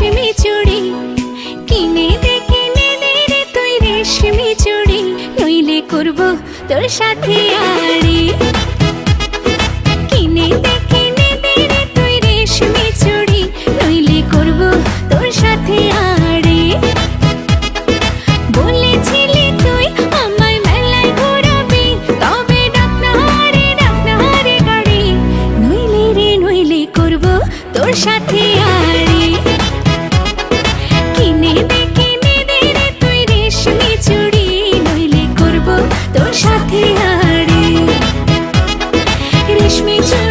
রেশমি চুড়ি। কিনে দেখে কিনে দে রে তুই রেশমি চুড়ি। নইলে করব তোর সাথে আড়ি। কিনে দেখে কিনে দে রে তুই রেশমি চুড়ি। নইলে করব তোর সাথে আড়ি। বলেছিলি তুই আমায় মেলায় ঘোরাবি। তবে ডাক না হারে গাড়ি। নইলে রে, নইলে করব তোর সাথে আড়ি। push me to